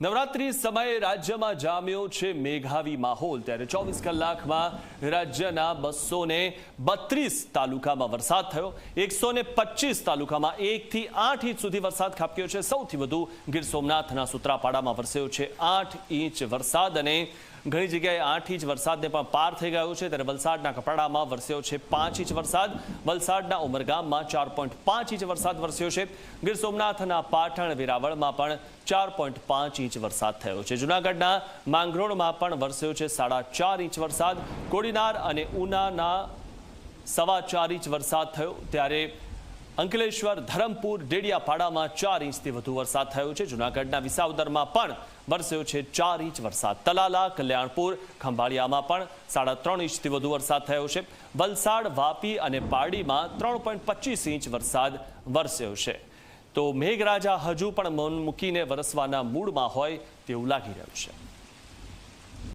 નવરાત્રી સમયે રાજ્યમાં જામ્યો છે મેઘાવી માહોલ. ત્યારે ચોવીસ કલાકમાં રાજ્યના બસો બત્રીસ તાલુકામાં વરસાદ થયો. એકસો પચીસ તાલુકામાં એકથી આઠ ઇંચ સુધી વરસાદ ખાબક્યો છે. સૌથી વધુ ગીર સોમનાથના સુત્રાપાડામાં વરસ્યો છે આઠ ઇંચ વરસાદ અને ઘણી જગ્યાએ આઠ ઇંચ વરસાદને પણ પાર થઈ ગયો છે. ત્યારે વલસાડના કપરાડામાં વરસ્યો છે પાંચ ઇંચ વરસાદ. વલસાડના ઉમરગામમાં ચાર પોઈન્ટ ઇંચ વરસાદ વરસ્યો છે. ગીર સોમનાથના પાટણ વેરાવળમાં પણ ચાર ઇંચ વરસાદ થયો છે. જૂનાગઢના માંગરોળમાં પણ વરસ્યો છે સાડા ઇંચ વરસાદ. કોડીનાર અને ઉનાના સવા ચાર ઇંચ વરસાદ થયો. ત્યારે અંકલેશ્વર, ધરમપુર, ડેડિયાપાડામાં ચાર ઇંચથી વધુ વરસાદ થયો છે. જૂનાગઢના વિસાવદરમાં પણ વરસ્યો છે ચાર ઇંચ વરસાદ. તલાલા, કલ્યાણપુર, ખંભાળિયામાં પણ સાડા ત્રણ ઇંચથી વધુ વરસાદ થયો છે. વલસાડ, વાપી અને પારડીમાં ત્રણ ઇંચ વરસાદ વરસ્યો છે. તો મેઘરાજા હજુ પણ મન મૂકીને વરસવાના મૂડમાં હોય તેવું લાગી રહ્યું છે.